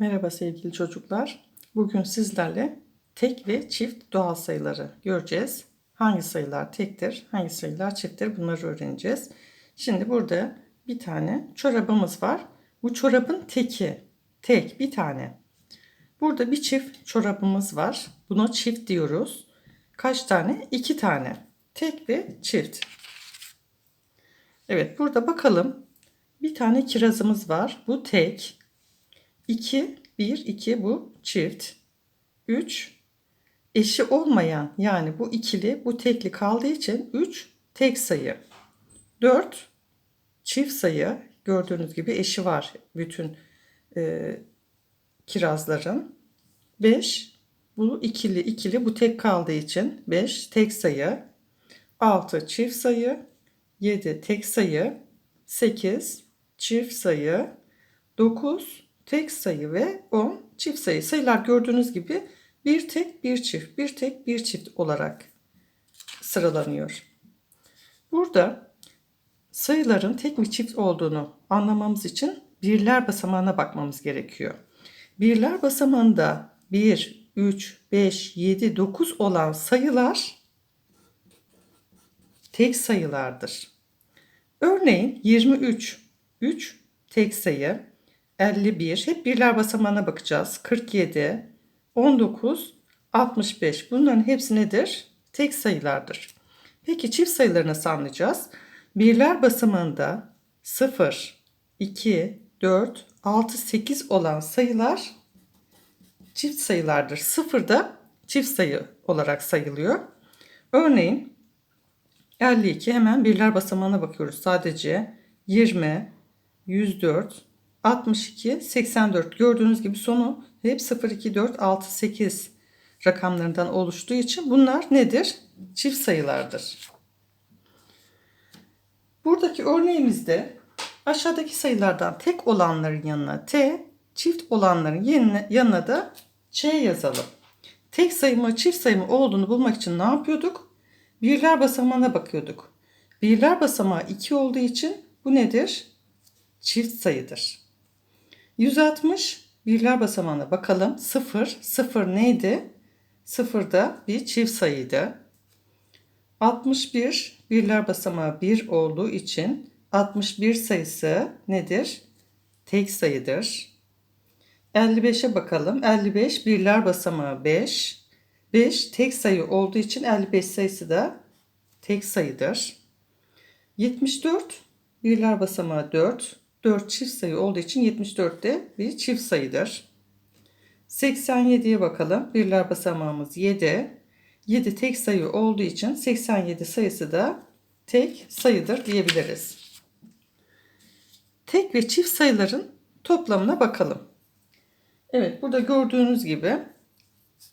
Merhaba sevgili çocuklar. Bugün sizlerle tek ve çift doğal sayıları göreceğiz. Hangi sayılar tektir, hangi sayılar çifttir bunları öğreneceğiz. Şimdi burada bir tane çorabımız var. Bu çorabın teki, tek bir tane. Burada bir çift çorabımız var. Buna çift diyoruz. Kaç tane? İki tane. Tek ve çift. Evet burada bakalım. Bir tane kirazımız var. Bu tek. 2, 1, 2 bu çift. 3, eşi olmayan yani bu ikili bu tekli kaldığı için 3 tek sayı. 4, çift sayı gördüğünüz gibi eşi var bütün e, kirazların. 5, bu ikili ikili bu tek kaldığı için 5 tek sayı. 6 çift sayı. 7 tek sayı. 8 çift sayı. 9 tek sayı ve 10 çift sayı. Sayılar gördüğünüz gibi bir tek bir çift, bir tek bir çift olarak sıralanıyor. Burada sayıların tek mi çift olduğunu anlamamız için birler basamağına bakmamız gerekiyor. Birler basamağında 1, 3, 5, 7, 9 olan sayılar tek sayılardır. Örneğin 23, 3 tek sayı, 51. Hep birler basamağına bakacağız. 47, 19, 65. Bunların hepsi nedir? Tek sayılardır. Peki çift sayıları nasıl anlayacağız? Birler basamağında 0, 2, 4, 6, 8 olan sayılar çift sayılardır. 0 da çift sayı olarak sayılıyor. Örneğin 52 hemen birler basamağına bakıyoruz. Sadece 20, 104, 62, 84. Gördüğünüz gibi sonu hep 0, 2, 4, 6, 8 rakamlarından oluştuğu için bunlar nedir? Çift sayılardır. Buradaki örneğimizde aşağıdaki sayılardan tek olanların yanına T, çift olanların yanına da Ç yazalım. Tek sayı mı çift sayı mı olduğunu bulmak için ne yapıyorduk? Birler basamağına bakıyorduk. Birler basamağı 2 olduğu için bu nedir? Çift sayıdır. 160 birler basamağına bakalım. 0, 0 neydi? 0 da bir çift sayıydı. 61 birler basamağı 1 olduğu için 61 sayısı nedir? Tek sayıdır. 55'e bakalım. 55 birler basamağı 5. 5 tek sayı olduğu için 55 sayısı da tek sayıdır. 74 birler basamağı 4. 4 çift sayı olduğu için 74 de bir çift sayıdır. 87'ye bakalım. Birler basamağımız 7. 7 tek sayı olduğu için 87 sayısı da tek sayıdır diyebiliriz. Tek ve çift sayıların toplamına bakalım. Evet burada gördüğünüz gibi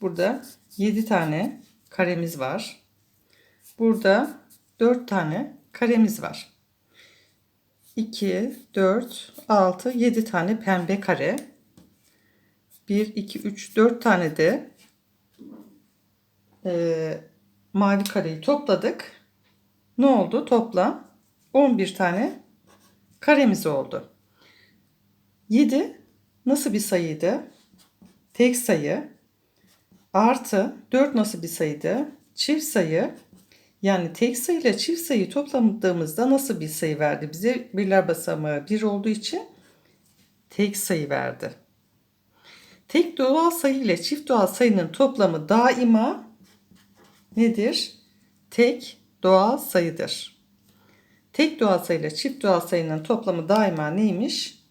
burada 7 tane karemiz var. Burada 4 tane karemiz var. 2, 4, 6, 7 tane pembe kare. 1, 2, 3, 4 tane de e, mavi kareyi topladık. Ne oldu? Toplam 11 tane karemiz oldu. 7 nasıl bir sayıydı? Tek sayı. Artı 4 nasıl bir sayıydı? Çift sayı. Yani tek sayı ile çift sayı topladığımızda nasıl bir sayı verdi? Bize birler basamağı 1 olduğu için tek sayı verdi. Tek doğal sayı ile çift doğal sayının toplamı daima nedir? Tek doğal sayıdır. Tek doğal sayı ile çift doğal sayının toplamı daima neymiş?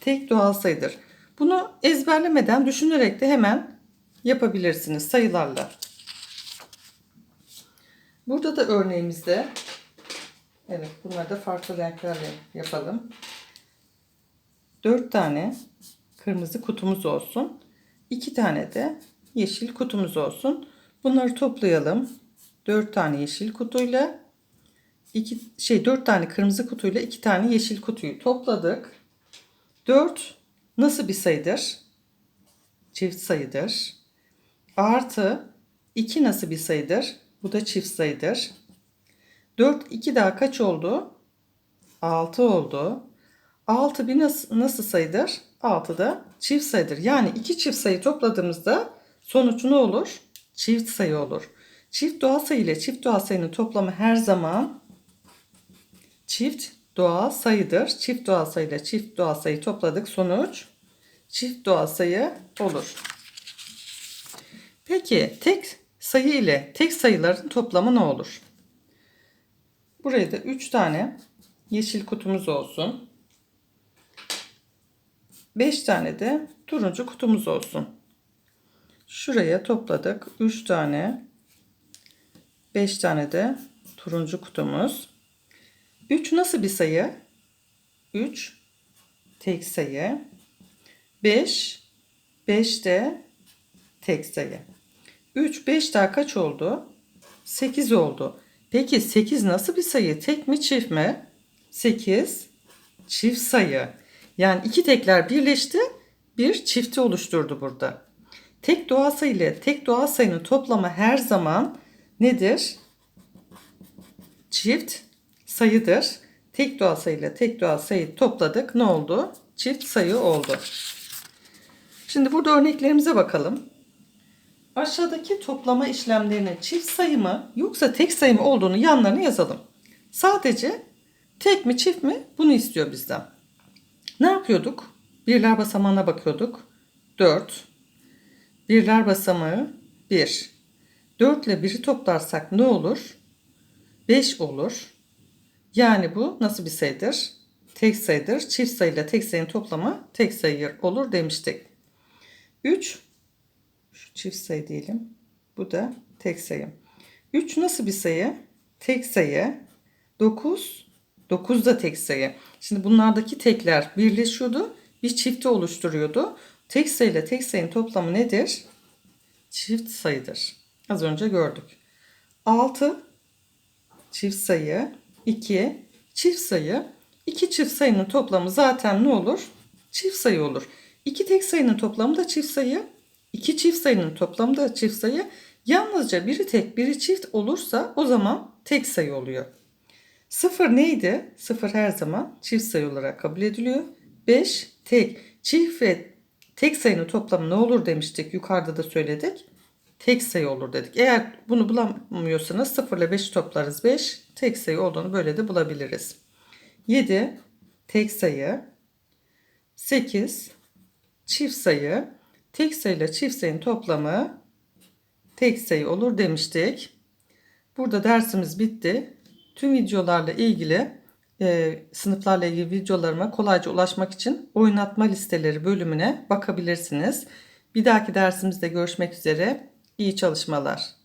Tek doğal sayıdır. Bunu ezberlemeden düşünerek de hemen yapabilirsiniz sayılarla. Burada da örneğimizde evet bunları da farklı renklerle yapalım. 4 tane kırmızı kutumuz olsun. 2 tane de yeşil kutumuz olsun. Bunları toplayalım. 4 tane yeşil kutuyla iki şey 4 tane kırmızı kutuyla 2 tane yeşil kutuyu topladık. 4 nasıl bir sayıdır? Çift sayıdır. Artı 2 nasıl bir sayıdır? Bu da çift sayıdır. 4 2 daha kaç oldu? 6 oldu. 6 bir nasıl, nasıl sayıdır? 6 da çift sayıdır. Yani iki çift sayı topladığımızda sonuç ne olur? Çift sayı olur. Çift doğal sayı ile çift doğal sayının toplamı her zaman çift doğal sayıdır. Çift doğal sayı ile çift doğal sayı topladık. Sonuç çift doğal sayı olur. Peki tek sayı ile tek sayıların toplamı ne olur? Buraya da 3 tane yeşil kutumuz olsun. 5 tane de turuncu kutumuz olsun. Şuraya topladık. 3 tane 5 tane de turuncu kutumuz. 3 nasıl bir sayı? 3 tek sayı. 5 5 de tek sayı. 3 5 daha kaç oldu? 8 oldu. Peki 8 nasıl bir sayı? Tek mi çift mi? 8 çift sayı. Yani iki tekler birleşti, bir çifti oluşturdu burada. Tek doğal sayı ile tek doğal sayının toplamı her zaman nedir? Çift sayıdır. Tek doğal sayı ile tek doğal sayı topladık. Ne oldu? Çift sayı oldu. Şimdi burada örneklerimize bakalım. Aşağıdaki toplama işlemlerinin çift sayı mı yoksa tek sayı mı olduğunu yanlarına yazalım. Sadece tek mi çift mi bunu istiyor bizden. Ne yapıyorduk? Birler basamağına bakıyorduk. 4. Birler basamağı 1. 4 ile 1'i toplarsak ne olur? 5 olur. Yani bu nasıl bir sayıdır? Tek sayıdır. Çift sayıyla tek sayının toplamı tek sayı olur demiştik. 3 şu çift sayı diyelim. Bu da tek sayı. 3 nasıl bir sayı? Tek sayı. 9 9 da tek sayı. Şimdi bunlardaki tekler birleşiyordu. Bir çifti oluşturuyordu. Tek sayı ile tek sayının toplamı nedir? Çift sayıdır. Az önce gördük. 6 çift sayı. 2 çift sayı. 2 çift sayının toplamı zaten ne olur? Çift sayı olur. 2 tek sayının toplamı da çift sayı. 2 çift sayının toplamı da çift sayı. Yalnızca biri tek biri çift olursa o zaman tek sayı oluyor. Sıfır neydi? Sıfır her zaman çift sayı olarak kabul ediliyor. 5 tek. Çift ve tek sayının toplamı ne olur demiştik. Yukarıda da söyledik. Tek sayı olur dedik. Eğer bunu bulamıyorsanız 0 ile 5'i toplarız. 5 tek sayı olduğunu böyle de bulabiliriz. 7 tek sayı. 8 çift sayı. Tek sayı ile çift sayının toplamı tek sayı olur demiştik. Burada dersimiz bitti. Tüm videolarla ilgili e, sınıflarla ilgili videolarıma kolayca ulaşmak için oynatma listeleri bölümüne bakabilirsiniz. Bir dahaki dersimizde görüşmek üzere. İyi çalışmalar.